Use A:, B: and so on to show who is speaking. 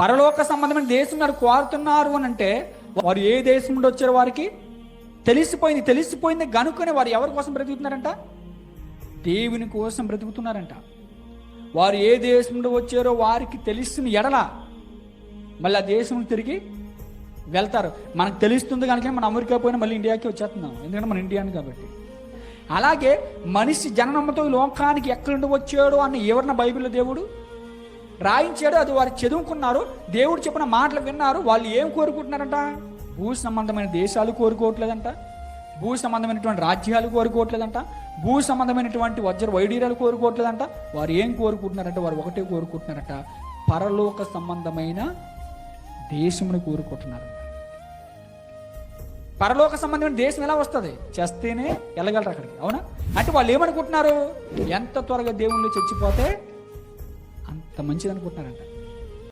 A: పరలోక సంబంధమైన దేశం వారు కోరుతున్నారు అని అంటే వారు ఏ దేశం నుండి వచ్చారో వారికి తెలిసిపోయింది తెలిసిపోయింది కనుక్కొని వారు ఎవరి కోసం బ్రతుకుతున్నారంట? దేవుని కోసం బ్రతుకుతున్నారంట. వారు ఏ దేశం నుండి వచ్చారో వారికి తెలిసిన ఎడల మళ్ళీ ఆ దేశం నుండి తిరిగి వెళ్తారు. మనకు తెలుస్తుంది కనుక మనం అమెరికా పోయినా మళ్ళీ ఇండియాకి వచ్చేస్తున్నాం. ఎందుకంటే మన ఇండియాని కాబట్టి. అలాగే మనిషి జననమ్మతో లోకానికి ఎక్కడి నుండి వచ్చాడు అన్న ఎవరిన బైబిల్లో దేవుడు రాయించాడు అది వారు చదువుకున్నారు దేవుడు చెప్పిన మాటలు విన్నారు వాళ్ళు ఏం కోరుకుంటున్నారంట? భూ సంబంధమైన దేశాలు కోరుకోవట్లేదంట భూ సంబంధమైనటువంటి రాజ్యాలు కోరుకోవట్లేదంట భూ సంబంధమైనటువంటి వజ్ర వైడీరాలు కోరుకోవట్లేదంట వారు ఏం కోరుకుంటున్నారంటే వారు ఒకటే కోరుకుంటున్నారట పరలోక సంబంధమైన దేశమును కోరుకుంటున్నారు పరలోక సంబంధమైన దేశం ఎలా వస్తుంది? చేస్తేనే వెళ్ళగలరు అక్కడికి అవునా? అంటే వాళ్ళు ఏమనుకుంటున్నారు? ఎంత త్వరగా దేవుళ్ళు చచ్చిపోతే అంత మంచిది అనుకుంటున్నారంట